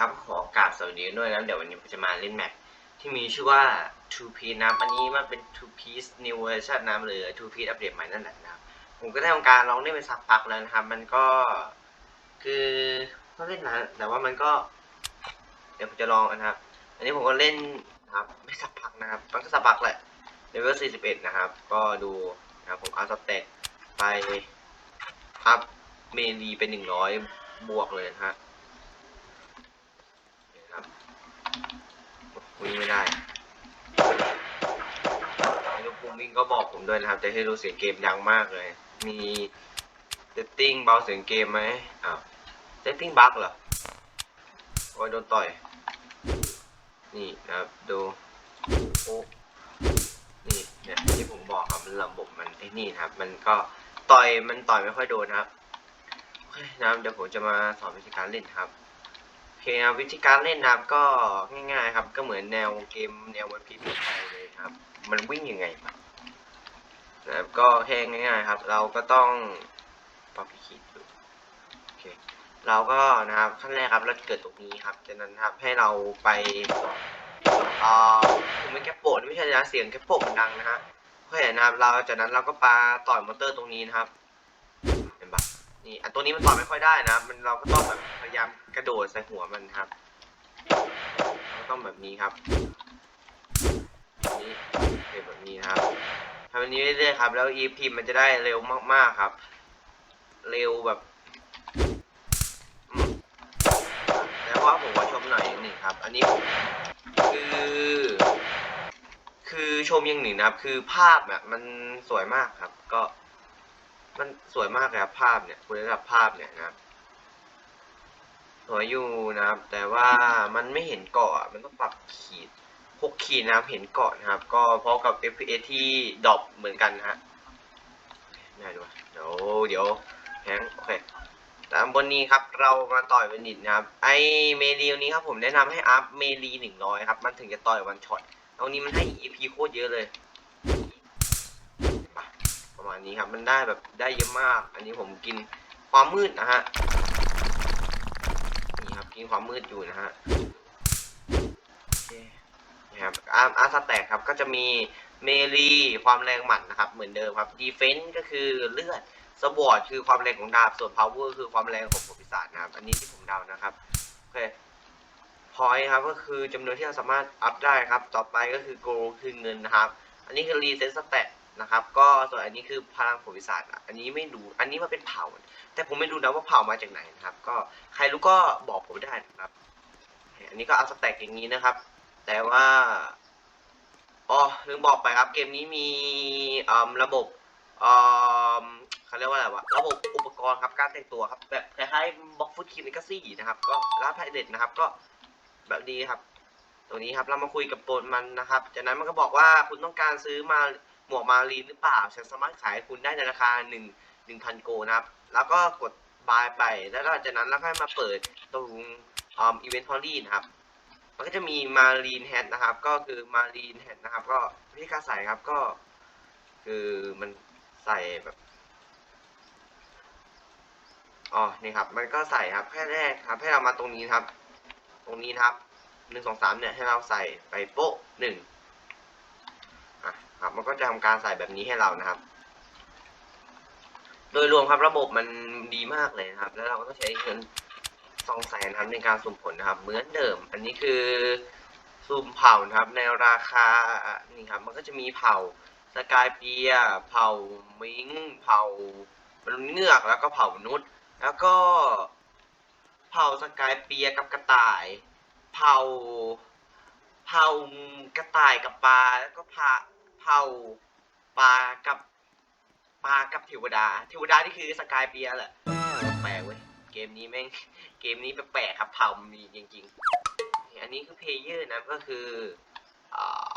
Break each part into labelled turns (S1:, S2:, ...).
S1: ครับ ขอกราบสวัสดีด้วยนะเดี๋ยววันนี้ผมจะมาเล่นแมปที่มีชื่อว่า Two Piece นะครับอันนี้มันเป็น Two Piece New Version นะหรือ Two Piece อัปเดตใหม่นั่นแหละนะครับ ผมก็ได้ทำการลองเล่นไปสักพักแล้วนะครับ มันก็คือก็เล่นนะแต่ว่ามันก็ เดี๋ยวผมจะลองนะครับ อันนี้ผมก็เล่นนะครับไม่สักพักนะครับมันก็สักพักแหละเลเวล41 นะครับ ก็ดูนะครับผมเอาสเต็กไปอัพเมลีเป็น100 บวกเลยนะฮะ ครับ วิ่งไม่ได้ให้ลูกปุ้มวิ่งก็บอกผมด้วยนะครับ จะให้รู้เสียงเกมดังมากเลย มีเซตติ้งเบาเสียงเกมไหมอ้าวเซตติ้งบั๊กเหรอโอ้ยโดนต่อย นี่นะครับดูโอ้นี่เนี่ยที่ผมบอกครับมันระบบมันไอ้นี่นะครับ มันก็ต่อยมันต่อยไม่ค่อยโดนนะครับโอเคนะครับเดี๋ยวผมจะมาสอนวิธีการเล่นครับ คครับวิธีการเล่นนะครับก็ง่ายๆ ครับ ก็เหมือนแนวเกมแนววันพีซไทยเลยครับ มันวิ่งยังไงครับนะครับก็แค่ง่ายๆครับ เราก็ต้องปรับขีดดูโอเคเราก็นะครับขั้นแรกครับเราเกิดตรงนี้ครับจากนั้นครับให้เราไปเอ่อผมไม่แกปโปะไม่ใช่นะเสียงแกปโปะมันดังนะฮะโอเคนะครับเราจากนั้นเราก็ปาต่อยมอเตอร์ตรงนี้นะครับ นี่อันตัวนี้มันต่อไม่ค่อยได้นะ มันเราก็ต้องแบบพยายามกระโดดใส่หัวมันครับเราก็ต้องแบบนี้ครับนี่เป็นแบบนี้ครับทำแบบนี้เรื่อยๆครับ แล้ว EP มันจะได้เร็วมากๆครับ เร็วแบบแล้วว่าผมขอชมหน่อยหนึ่งครับ อันนี้ผมคือคือชมอย่างหนึ่งนะครับ คือภาพแบบมันสวยมากครับ ก็ มันสวยมากเลยครับภาพเนี่ยคุณภาพภาพเนี่ยนะครับสวยอยู่นะครับ แต่ว่ามันไม่เห็นเกาะมันต้องปรับขีดหกขีดนะครับเห็นเกาะนะครับ ก็พร้อกับ FPS ที่ดรอปเหมือนกันนะฮะได้ด้วยเดี๋ยวเดี๋ยวแฮงโอเคตามบนนี้ครับเรามาต่อยเป็นนิดนะครับ ไอเมลีนี้ครับผมแนะนำให้อัพเมลีหนึ่งร้อยครับ มันถึงจะต่อยวันช็อตเอานี้มันให้ EP โคตรเยอะเลย ประมาณนี้ครับ มันได้แบบได้เยอะมาก อันนี้ผมกินความมืดนะฮะนี่ครับกินความมืดอยู่นะฮะนี่ครับอาร์อาร์สแต็กครับก็จะมีเมลีความแรงหมัดนะครับ เหมือนเดิมครับดีเฟนต์ก็คือเลือดสวอร์ดคือความแรงของดาบส่วนพาวเวอร์คือความแรงของผลปีศาจนะครับ อันนี้ที่ผมเดานะครับโอเคพอยครับก็คือจำนวนที่เราสามารถอัพได้ครับ ต่อไปก็คือโกคือเงินนะครับ อันนี้คือรีเซ็ตสแตท นะครับ ก็ส่วนอันนี้คือพลังผลวิสาจอะอันนี้ไม่รู้อันนี้มันเป็นเผ่า แต่ผมไม่รู้นะว่าเผ่ามาจากไหนนะครับ ก็ใครรู้ก็บอกผมได้นะครับ อันนี้ก็เอาสแต็กอย่างนี้นะครับ แต่ว่าอ๋อลืมบอกไปครับ เกมนี้มีระบบเขาเรียกว่าอะไรวะ ระบบอุปกรณ์ครับ การแต่งตัวครับ แบบคล้ายๆบ็อกฟุตคินิกซี่นะครับ ก็ร้านไพเรตนะครับ ก็แบบนี้ครับ ตรงนี้ครับ เรามาคุยกับตัวมันนะครับ จากนั้นมันก็บอกว่าคุณต้องการซื้อมา หมวกมารีนหรือเปล่า ฉันสามารถขายให้คุณได้ในราคาหนึ่งหนึ่งพันโกนะครับ แล้วก็กดบายไป แล้วหลังจากนั้นเราก็มาเปิดตรงอีเวนต์พอลี่นะครับ มันก็จะมีมารีนแฮทนะครับ ก็คือมารีนแฮทนะครับ ก็วิธีการใส่ครับก็ คือมันใส่แบบอ๋อนี่ครับ มันก็ใส่ครับแค่แรกครับ ให้เรามาตรงนี้ครับ ตรงนี้ครับหนึ่งสองสามเนี่ยให้เราใส่ไปโป๊ะหนึ่ง ก็จะทำการใส่แบบนี้ให้เรานะครับ โดยรวมครับระบบมันดีมากเลยนะครับ แล้วเราก็ต้องใช้เงินสองแสนครับในการสุ่มผลนะครับ เหมือนเดิม อันนี้คือสุ่มเผ่านะครับ ในราคานี่ครับ มันก็จะมีเผ่าสกายเปีย เผ่ามิงเผ่ามนุษย์เงือกแล้วก็เผ่ามนุษย์ แล้วก็เผ่าสกายเปียกับกระต่าย เผ่าเผ่ากระต่ายกับปลาแล้วก็พา เผ่าปลากับปลากับเทวดา เทวดานี่คือสกายเปียแหละแปลกเว้ย เกมนี้แม่ง เกมนี้แปลกครับเผ่ามีจริง ๆ อันนี้คือเพลเยอร์นะก็คืออ่า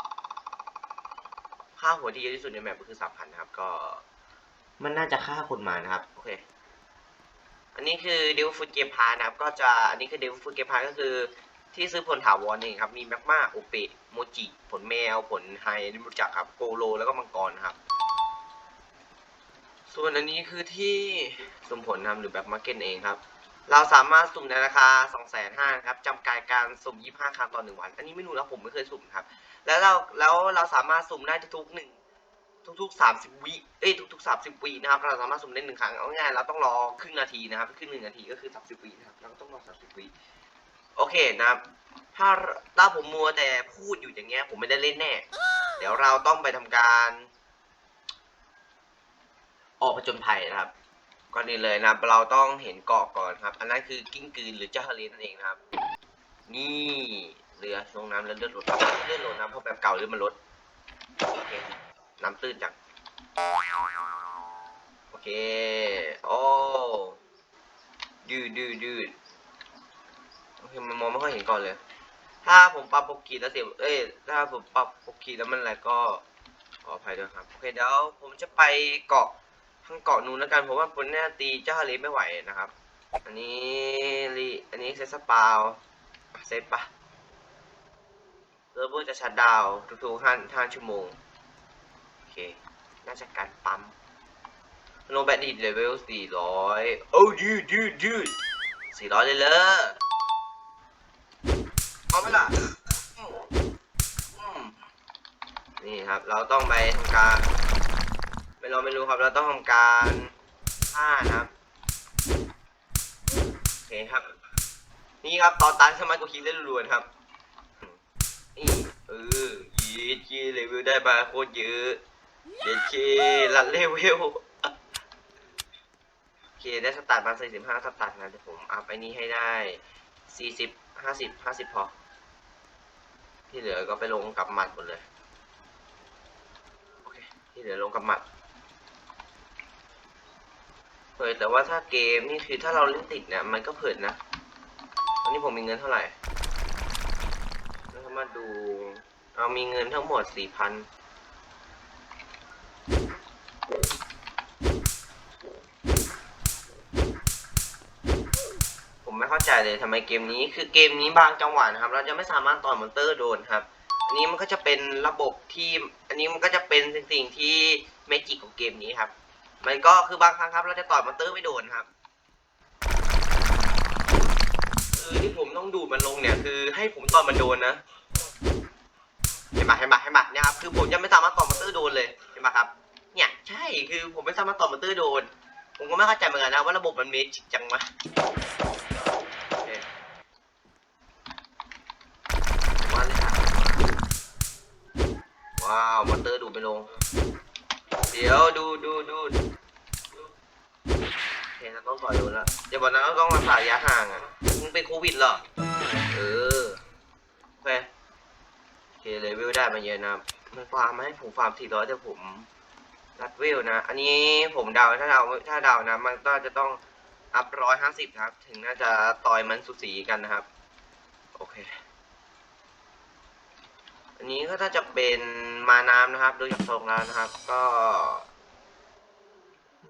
S1: ค่าหัวที่เยอะที่สุดในแมปก็คือสามพันนะครับ ก็ มันน่าจะฆ่าคนมานะครับ โอเค อันนี้คือเดลฟูดเกมพานะครับ ก็จะ อันนี้คือเดลฟูดเกมพาก็คือ ที่ซื้อผลถาวรนี่ครับมีแมกมาโอเปะโมจิ ผลแมว ผลไฮที่รู้จักครับโกโล แล้วก็มังกรครับ ส่วนอันนี้คือที่สมผลนะครับหรือแบบมาร์เก็ตเองครับ เราสามารถสุ่มในราคา 2 5 0 0 0ครับจำกัดการสุ่ม 25 ครั้งต่อ 1 วัน อันนี้ไม่รู้นะผมไม่เคยสุ่มครับ แล้วเราแล้วเราสามารถสุ่มได้ทุกๆหนึ่งทุกๆ 30 วิ เอ้ย ทุกๆ 30 วินะครับ เราสามารถสุ่มได้หนึ่งครั้ง เอาง่ายเราต้องรอครึ่งนาทีนะครับ ครึ่งหนึ่งนาทีก็คือ 30 วินะครับ เราก็ต้องรอ 30 วิ โอเคนะครับ ถ้าถ้าผมมัวแต่พูดอยู่อย่างเงี้ย ผมไม่ได้เล่นแน่ เดี๋ยวเราต้องไปทำการ ออกผจญภัยนะครับ ก่อนอื่นเลยนะครับ เราต้องเห็นเกาะก่อนครับ อันนั้นคือกิ้งกืนหรือเจ้าทะเลนั่นเองนะครับ นี่เรือลงน้ำแล้วเลือดลดเลือดลดน้ำเพราะแบบเก่าเลือดมันลดโอเคน้ำตื้นจังโอเคโอ้ดืดดืดดืด โอมันมองไม่ค่อยเห็นก่อนเลย ถ้าผมปรับปกกีแล้วเสียเอ้ย ถ้าผมปรับปกกีแล้วมันอะไรก็ขออภัยด้วยครับ โอเคเดี๋ยวผมจะไปเกาะทางเกาะนู้นแล้วกัน เพราะว่าผมน่าตีเจ้าทะเลไม่ไหวนะครับ อันนี้รีอันนี้เซตสปาวเซตปะเซิร์ฟเวอร์จะชัดดาวทุกๆห้าห้าชั่วโมง โอเค น่าจะการปั๊มโนแบตดีเลเวลสี่ร้อยโอ้ยืดยืดยืดสี่ร้อยเลยเลย เอาไหมล่ะอืมอืมนี่ครับ เราต้องไปทำการไม่เรู้ไม่รู้ครับ เราต้องทำการฆ่านะครับโอเคครับ นี่ครับตอนตันสมาร์ทกูคิดได้รัวๆนครับนี่เออยีดยีเลเวลได้มาโคตรเยอะเด็ดเคลัดเลเวลโอเคได้สตาร์ทมาสี่สิบห้าสตาร์ทนะเดี๋ยวผมอัพไอ้นี้ให้ได้สี่สิบห้าสิบห้าสิบพอ ที่เหลือก็ไปลงกับหมัดหมดเลย โอเค ที่เหลือลงกับหมัดเผยแต่ว่าถ้าเกมนี่คือถ้าเราเล่นติดเนี่ยมันก็เผิดนะตอนนี้ผมมีเงินเท่าไหร่แล้วมาดู เรามีเงินทั้งหมดสี่พันผมไม่ เข้าใจเลยทำไมเกมนี้คือเกมนี้บางจังหวะนะครับ เราจะไม่สามารถต่อยมอนเตอร์โดนครับ อันนี้มันก็จะเป็นระบบที่อันนี้มันก็จะเป็นสิ่งที่เมจิกของเกมนี้ครับ มันก็คือบางครั้งครับ เราจะต่อยมอนเตอร์ไม่โดนครับคือที่ผมต้องดูดมันลงเนี่ยคือให้ผมต่อยมันโดนนะเห็นปะเห็นปะเห็นปะเนี่ยครับคือผมยังไม่สามารถต่อยมอนเตอร์โดนเลยเห็นปะครับ เนี่ยใช่คือผมไม่สามารถต่อยมอนเตอร์โดน ผมก็ไม่เข้าใจเหมือนกันนะว่าระบบมันเมจิกจังวะโอเคผม ว่าว้าวมอนเตอร์ดูไปลง เดี๋ยวดูดูดูโอเคเราต้องต่อยดูแล้วเดี๋ยววันนั้นต้องรักษาระยะห่างอะมึงเป็นโควิดเหรอ เออโอเคโอเคเลเวลได้มาเยอะนะครับมันฟาร์มให้ผมฟาร์มทีร้อยแต่ผมรัดเวลนะ อันนี้ผมเดาถ้าเดาถ้าเดานะ มันก็จะต้องอัพร้อยห้าสิบครับ ถึงน่าจะต่อยมันสุสีกันนะครับ โอเค อันนี้ก็ถ้าจะเป็นมาน้ำนะครับ ดูจากทรงแล้วนะครับ ก็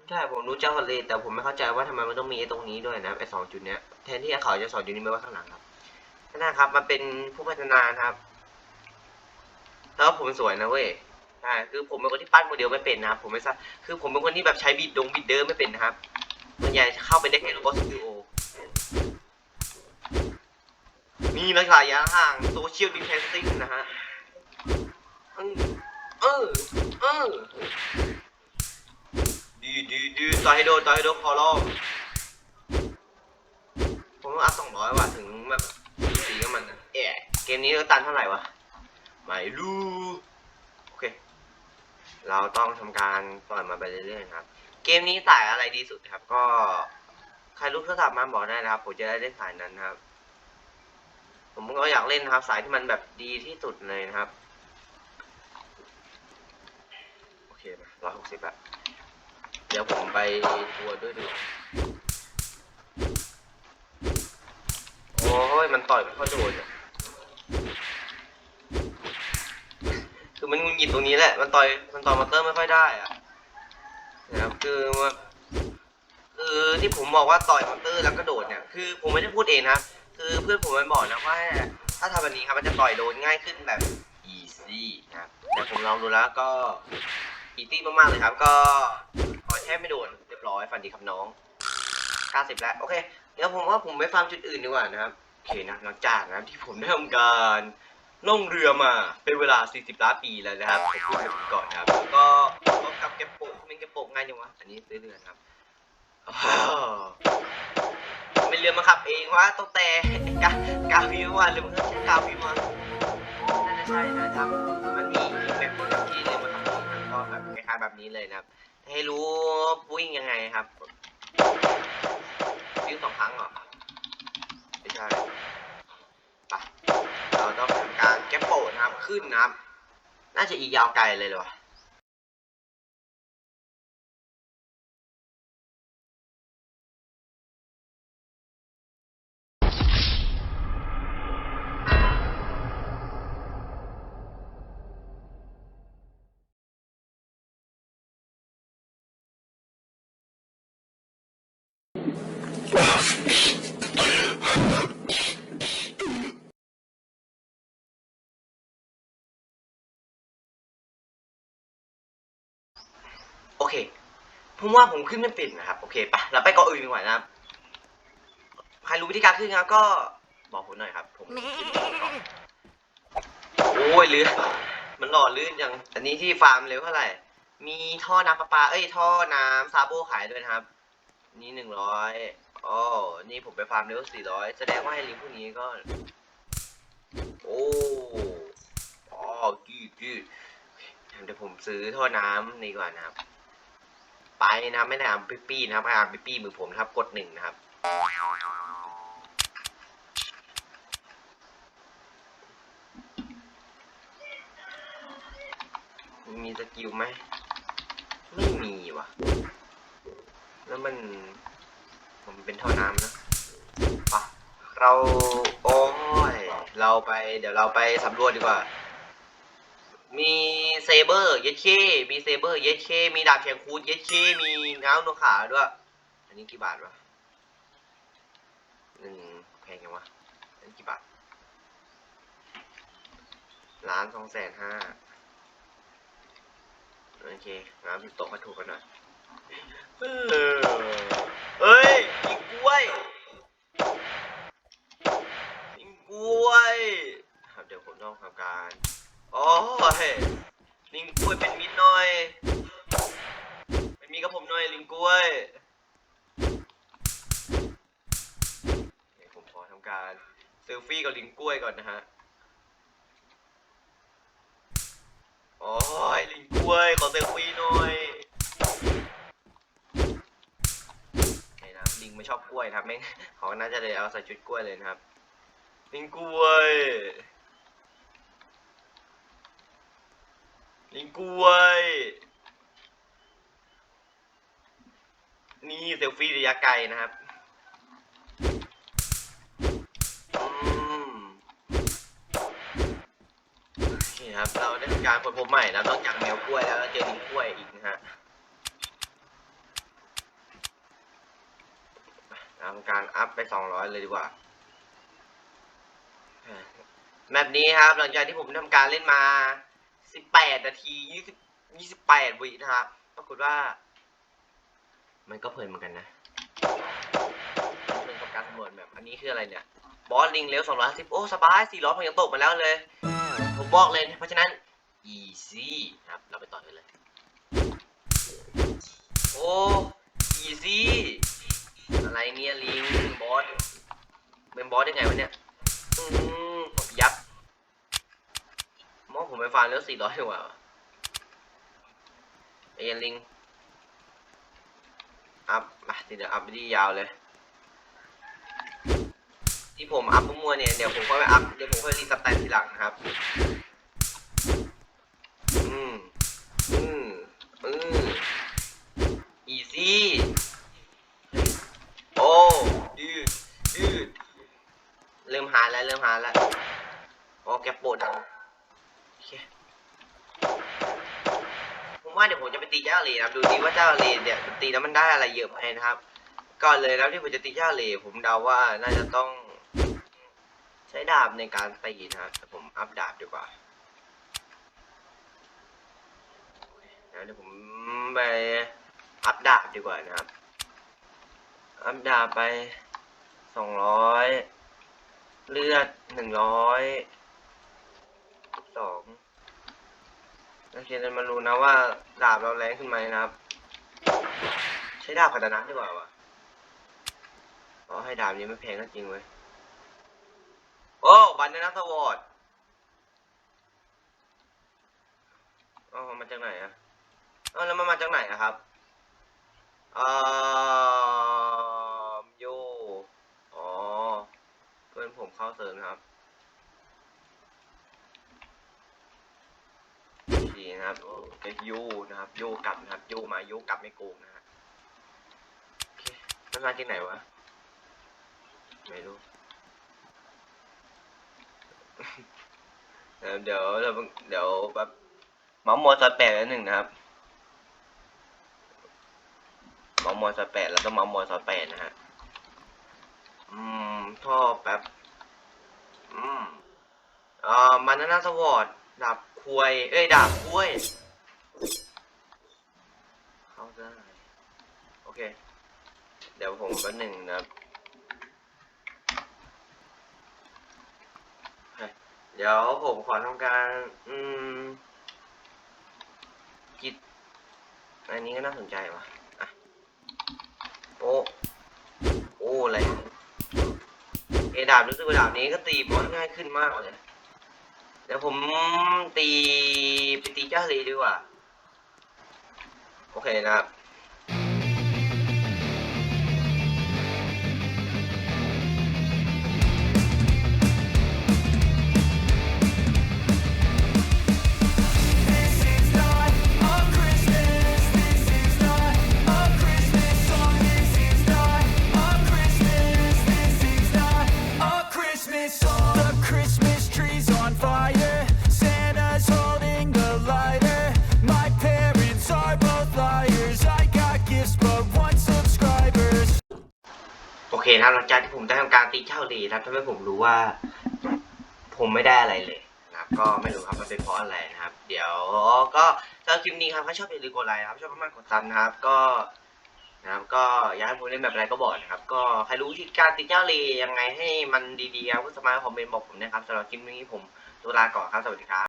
S1: ใช่ผมรู้เจ้าทะเลแต่ผมไม่เข้าใจว่าทำไมมันต้องมีไอ้ตรงนี้ด้วยนะไอ้สองจุดเนี้ยแทนที่เขาจะสอนจุดนี้ไม่ว่าข้างหลังครับนะครับมันเป็นผู้พัฒนานครับแล้วผมสวยนะเว้ยใช่คือผมเป็นคนที่ปั้นโมเดลไม่เป็นนะครับ ผมไม่ทราบคือผมเป็นคนที่แบบใช้บิดดงบิดเดิมไม่เป็นนะครับมันใหญ่เข้าไปได้แค่โรบอสตูดิโอนี่นักระยะห่างโซเชียลดิ t เทนซิ่งนะฮะ เออเออดีดีดีต่อให้โดนต่อให้โดนขอรองผมต้องอัพสองร้อยว่ะถึงแบบสีกับมันนะเอะเกมนี้เราตันเท่าไหร่วะไม่รู้โอเค เราต้องทำการปล่อยมาไปเรื่อยๆครับ เกมนี้สายอะไรดีสุดครับ ก็ใครรู้โทรศัพท์มาบอกได้นะครับ ผมจะได้เล่นสายนั้นครับ ผมก็อยากเล่นนะครับ สายที่มันแบบดีที่สุดเลยนะครับ โอเคมาร้อยห กสิบละเดี๋ยวผมไปทัวร์ด้วยดูโอ้ยมันต่อยไม่ค่อยโดนอะคือมันงุนหงิดตรงนี้แหละ มันต่อย มันต่อยมอเตอร์ไม่ค่อยได้อะนะครับคือว่าคือที่ผมบอกว่าต่อยมอเตอร์แล้วก็โดดเนี่ย คือผมไม่ได้พูดเองนะ คือเพื่อนผมมันบอกนะว่า ถ้าทำแบบนี้ครับมันจะต่อยโดนง่ายขึ้นแบบ easy นะ แต่ผมลองดูแล้วก็ อีตี้มากๆเลยครับ ก็ขอแค่ไม่โดนเรียบร้อยฝันดีครับน้อง 90 แล้ว โอเค เดี๋ยวผมว่าผมไปฟาร์มจุดอื่นดีกว่านะครับ โอเคนะหลังจากนะที่ผมได้ทำการล่องเรือมาเป็นเวลา 40 ล้านปีแล้วนะครับผมพูดไปก่อนนะครับแล้วก็พบกับเก็บโปะเป็นเก็บโปะง่ายจังวะ อันนี้ซื้อเรือครับเป็นเรือมาขับเองวะต้องแต่กากาฟิวมาหรือมันใช่กาฟิวมาน่าจะใช่นะครับายๆแบบนี้เลยนะครับ ให้รู้วิ่งยังไงครับวิ่งสองครั้งเหรอไม่ใช่ไปเราต้องทำการแก้โปะนะครับขึ้นนะครับ น่าจะอีกยาวไกลเลยเลยวะโอ ผมว่าผมขึ้นไม่เป็นนะครับ โอเคปะเราไปเกาะอื่นดีกว่านะครับ ใครรู้วิธีการขึ้นครับก็บอกผมหน่อยครับ ผมขึ้นไม่เป็นเกาะโอ้ยเรือมันหล่อลื่นจัง อันนี้ที่ฟาร์มเร็วเท่าไหร่ มีท่อน้ำประปา เอ้ย ท่อน้ำซาโบขายด้วยนะครับ นี่หนึ่งร้อยอ๋อนี่ผมไปฟาร์มเร็วสี่ร้อยแสดงว่าไอ้ลิงพวกนี้ก็ โอ้อ๋อกืดกืดเดี๋ยวผมซื้อท่อน้ำนี่ก่อนนะครับ ไปนะครับ ไม่ได้อ่านปิ๊ปปี้นะครับอ่านปิ๊ปปี้มือผมนะครับ กดหนึ่งนะครับ มีสกิลไหม ไม่มีว่ะ แล้วมัน ผมเป็นท่อน้ำนะปะเราโอ้ย เราไป เดี๋ยวเราไปสำรวจดีกว่า มี เซเบอร์เย็ดเคมีเซเบอร์เย็ดเคมีดาบเชียงคูดเย็ดเคมีง้าวนขาด้วย อันนี้กี่บาทวะหนึ่งแพงยังวะอันนี้กี่บาทล้านสองแสนห้าโอเคน้ำตกมาถูกกันหน่อยเฮ้ยกินกล้วยกินกล้วยครับเดี๋ยวผมต้องทำการ โอ้ย ลิงกล้วยเป็นมิตรหน่อย เป็นมีกับผมหน่อยลิงกล้วยเดี๋ยวผมขอทำการเซลฟี่กับลิงกล้วยก่อนนะฮะ โอ้ยลิงกล้วยขอเซลฟี่หน่อยไอ้นะลิงไม่ชอบกล้วยนะครับไม่งเขาน่าจะเลยเอาใส่ชุดกล้วยเลยนะครับ ลิงกล้วย ลิง กล้วย นี่เซลฟี่ระยะไกลนะครับอืมนี่ครับ เราได้ทำการค้นพบใหม่นะนอกจากแมวกล้วยแล้วเราเจอลิงกล้วยอีกนะฮะทำการอัพไป200เลยดีกว่าแมปนี้ครับ หลังจากที่ผมทำการเล่นมา 18นาที20 28วินะครับปรากฏว่า มันก็เพลินเหมือนกันนะเพลินกับการสำรวจแบบอันนี้คืออะไรเนี่ย บอสลิงเร็ว250โอ้สบาย400ผมยังตกมาแล้วเลย ผมบอกเลย เพราะฉะนั้น easy ครับ เราไปต่อกันเลย โอ้ easy อะไรเนี่ยลิงบอสเป็นบอสได้ไงวะเนี่ย อืมยับ มองผมไปฟันแล้วสี่ร้อยดีกว่าเอ็นลิง อัพมาเดียวอัพไปที่ยาวเลย ที่ผมอัพมั่วเนี่ยเดี๋ยวผมก็ไปอัพเดี๋ยวผมค่อยรีสแตนทีหลังนะครับ อืม อืม อืม อีซี่ โอ้ยืดยืดเริ่มหาแล้วเริ่มหาแล้วโอ้แกปวดอะโอเค ผมว่าเดี๋ยวผมจะไปตีเจ้าเหล่นะครับ ดูดีว่าเจ้าเหล่เนี่ยตีแล้วมันได้อะไรเยอะไหมนะครับ ก่อนเลยแล้วที่ผมจะตีเจ้าเหล่ผมเดาว่าน่าจะต้อง ใช้ดาบในการตีนะครับแต่ผมอัพดาบดีกว่าเดี๋ยวผมไปอัพดาบดีกว่านะครับ อัพดาบไปสองร้อยเลือดหนึ่งร้อยสอง โอเคเรามารู้นะว่าดาบเราแรงขึ้นไหมนะครับ ใช้ดาบคาตานดีกว่าวะอ๋อให้ดาบนี้ไม่แพงก็จริงเว้ยโอ้บันนนัสวอร์ดอ๋อมาจากไหนอะเออแล้วมันมาจากไหนอะครับเอ่อโย อ๋อ เพื่อนผมเข้าเสริมนะครับดี นะโยูนะครับโยกลับนะครับโยมาโยกลับไม่โกงนะฮะโอเคมันมาจากไหนวะ ไม่รู้ เดี๋ยวเดี๋ยวเดี๋ยวเดี๋ยวแบบมาส์มอยซอยแปดแล้วหนึ่งนะครับมาส์มอยซอยแปดแล้วก็เมาส์มอยซอยแปดนะฮะ อืม ท่อแป๊บ อืม เอ่อมันน่าสวอร์ดดาบควย เอ้ยดาบควย เข้าได้ โอ เค เดี๋ยวผมแป๊บหนึ่งนะครับ เดี๋ยวผมขอทำการ อืมกิจอันนี้ก็น่าสนใจว่ะอะโอ้โอ้อะไรเอดาบรู้สึกว่าดาบนี้ก็ตีบอสง่ายขึ้นมากเลยเดี๋ยวผมตีไปตีเจ้าลีดีกว่า โอเคนะครับ นะครับหลังจากที่ผมได้ทำการตีเจ้าลีนะครับทำให้ผมรู้ว่า ผมไม่ได้อะไรเลยนะครับ ก็ไม่รู้ครับมันเป็นเพราะอะไรนะครับ เดี๋ยวก็สำหรับคลิปนี้ครับถ้าชอบอย่าลืมกดไลค์นะครับชอบมากๆกดซับนะครับ ก็นะครับก็อยากให้ผมเล่นแบบอะไรก็บอกนะครับ ก็ใครรู้วิธีการตีเจ้าลียังไงให้มันดีๆครับก็สามารถคอมเมนต์บอกผมนะครับสำหรับคลิปนี้ผมตัวลาก่อนครับ สวัสดีครับ